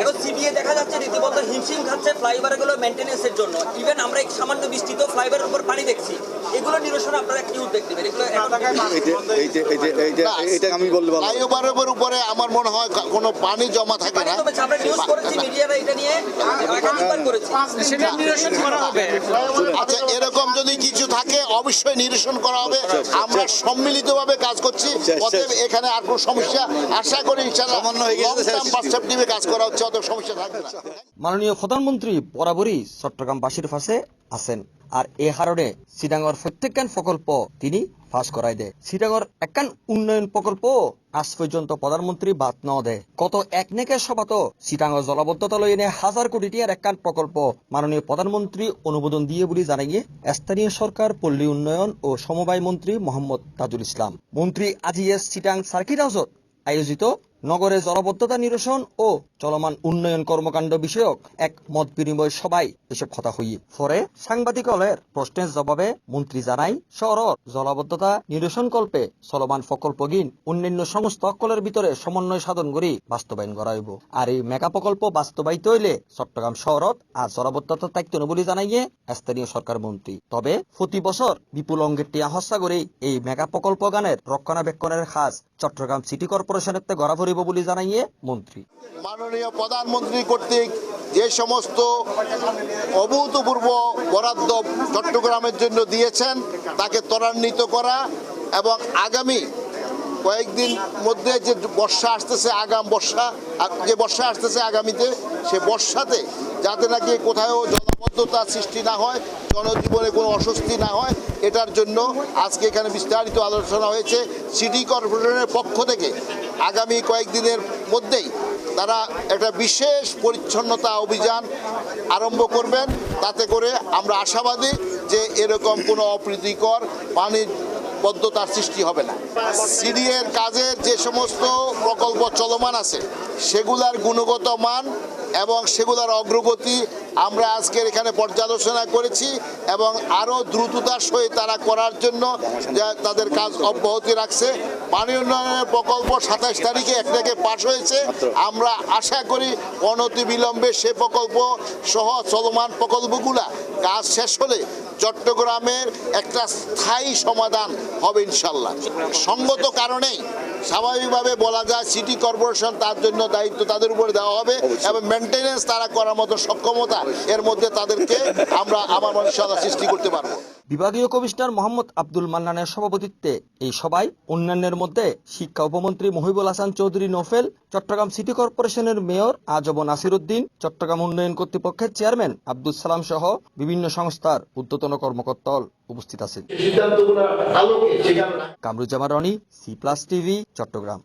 এখন সিবিএ দেখা যাচ্ছে রীতিমতো হিমশিম খাচ্ছে ফ্লাইওভারগুলো মেনটেন্যান্সের জন্য। ইভেন আমরা এক সামান্য বৃষ্টিত ফ্লাইওভারের উপর পানি দেখছি। এগুলো নিরসনে আপনারা কি উদ্যোগ নেবেন? এগুলো এটা আমি বলব ফ্লাইওভারের উপরে আমার মনে হয় কোনো পানি জমা থাকে না। নিয়ে সেটা নিরসন করা হবে। আচ্ছা এরকম যদি কিছু থাকে অবশ্যই নিরসন করা হবে। আমরা সম্মিলিতভাবে কাজ করছি। অতএব এখানে আর কোনো সমস্যা আশা করি ইনশাআল্লাহ হয়ে কাজ করা হচ্ছে অত সমস্যা থাকবে না। মাননীয় প্রধানমন্ত্রী বরাবরই চট্টগ্রামবাসীর পাশে আছেন। আর এ কারণে সিটাঙ্গর প্রত্যেকখান প্রকল্প তিনি ফাঁস করাই দেয় সিটাঙ্গর একখান উন্নয়ন প্রকল্প আজ পর্যন্ত প্রধানমন্ত্রী বাদ ন দেয় কত এক নেকের সভাত সিটাঙ্গর জলাবদ্ধতা লই এনে হাজার কোটি টিয়ার একখান প্রকল্প মাননীয় প্রধানমন্ত্রী অনুমোদন দিয়ে বলে জানাইয়ে স্থানীয় সরকার পল্লী উন্নয়ন ও সমবায় মন্ত্রী মোহাম্মদ তাজুল ইসলাম মন্ত্রী আজিএস সিটাং সার্কিট হাউসত আয়োজিত নগরে জলবদ্ধতা নিরসন ও চলমান উন্নয়ন কর্মকাণ্ড বিষয়ক এক মত বিনিময় সবাই এসব কথা হইয়ে পরে সাংবাদিকলের প্রশ্নের জবাবে মন্ত্রী জানাই শহরত জলাবদ্ধতা নিরসন কল্পে চলমান প্রকল্পগিন অন্যান্য সমস্ত অকলের ভিতরে সমন্বয় সাধন করি বাস্তবায়ন করা হইব আর এই মেগা প্রকল্প বাস্তবায়িত হইলে চট্টগ্রাম শহরত আর জলাবদ্ধতা থাকতে বলে জানাইয়ে স্থানীয় সরকার মন্ত্রী। তবে প্রতি বছর বিপুল অঙ্গের টিয়া হস্যা করে এই মেগা প্রকল্প গানের রক্ষণাবেক্ষণের কাজ চট্টগ্রাম সিটি কর্পোরেশনের তে ভরিব বলে জানাইয়ে মন্ত্রী। মাননীয় প্রধানমন্ত্রী কর্তৃক যে সমস্ত অভূতপূর্ব বরাদ্দ চট্টগ্রামের জন্য দিয়েছেন, তাকে ত্বরান্বিত করা এবং আগামী কয়েকদিন মধ্যে যে বর্ষা আসতেছে, আগাম বর্ষা যে বর্ষা আসতেছে আগামীতে, সে বর্ষাতে যাতে নাকি কোথাও জলাবদ্ধতা সৃষ্টি না হয়, জনজীবনে কোনো অস্বস্তি না হয়, এটার জন্য আজকে এখানে বিস্তারিত আলোচনা হয়েছে সিটি কর্পোরেশনের পক্ষ থেকে। আগামী কয়েকদিনের মধ্যেই তারা একটা বিশেষ পরিচ্ছন্নতা অভিযান আরম্ভ করবেন। তাতে করে আমরা আশাবাদী যে এরকম কোনো অপ্রীতিকর পানির বদ্ধতার সৃষ্টি হবে না। সিডিএর কাজের যে সমস্ত প্রকল্প চলমান আছে সেগুলার গুণগত মান এবং সেগুলার অগ্রগতি আমরা আজকের এখানে পর্যালোচনা করেছি এবং আরও দ্রুততার সহিত তারা করার জন্য যা- তাদের কাজ অব্যাহতি রাখছে। পানি উন্নয়নের প্রকল্প সাতাশ তারিখে এক থেকে পাশ হয়েছে। আমরা আশা করি অনতি বিলম্বে সে প্রকল্প সহ চলমান প্রকল্পগুলা কাজ শেষ হলে চট্টগ্রামের একটা স্থায়ী সমাধান হবে ইনশাল্লাহ। সঙ্গত কারণেই স্বাভাবিকভাবে বলা যায় সিটি কর্পোরেশন তার জন্য দায়িত্ব তাদের উপরে দেওয়া হবে এবং মেনটেনেন্স তারা করার মতো সক্ষমতা এর মধ্যে তাদেরকে আমরা আমার মানুষ সৃষ্টি করতে পারব। বিভাগীয় কমিশনার মোহাম্মদ আব্দুল মান্নানের সভাপতিত্বে এই সভায় অন্যান্যের মধ্যে শিক্ষা উপমন্ত্রী মহিবুল হাসান চৌধুরী নোফেল চট্টগ্রাম সিটি কর্পোরেশনের মেয়র আজব নাসির উদ্দিন চট্টগ্রাম উন্নয়ন কর্তৃপক্ষের চেয়ারম্যান আব্দুল সালাম সহ বিভিন্ন সংস্থার উদ্যতন কর্মকর্তল উপস্থিত আছেন। Kamruzzaman Roni C plus TV Chattogram.